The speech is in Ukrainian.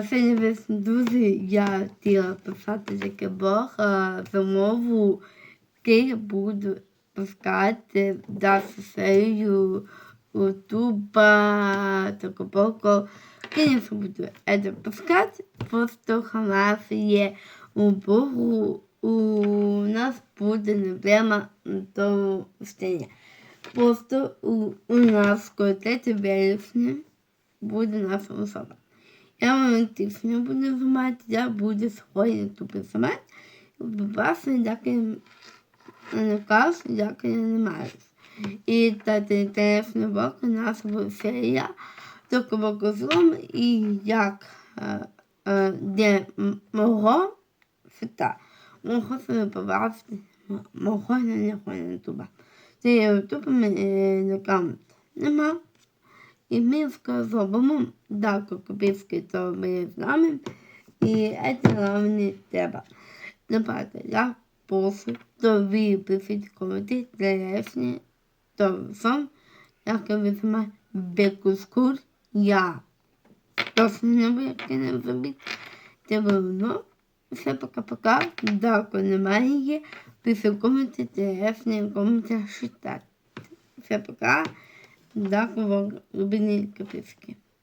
Весні, друзі, я хотіла писати таке блог е, замову, який буду пускати дати серію Ютуба, таку блоку. Конечно, буду это пускать, просто у є у Богу, у нас буде проблема тому стіні. Просто у, у нас коли 3 вересня буде наша особа. Я моментично буду знімати, я буду свої ютуби знімати. Власне, як я не кажу, як я не маю. І та інтересна боку у нас буде серія такого козлом і як е, е, де мого фіта. Мого себе побачити, мого не ніхуя не туба. Це я ютубом е, аккаунт нема. І ми зробимо даку копійський, то ми з нами. І це нам не треба. Наприклад, я прошу, то ви пишіть коменти, деревні, то сам, як я візьму бекускур, я точно не викину зробити. Це воно. Все пока-пока. Дякую, немає. Пиши коменти, деревні, коменти читати. Все пока. Дякую вам, любині копійські.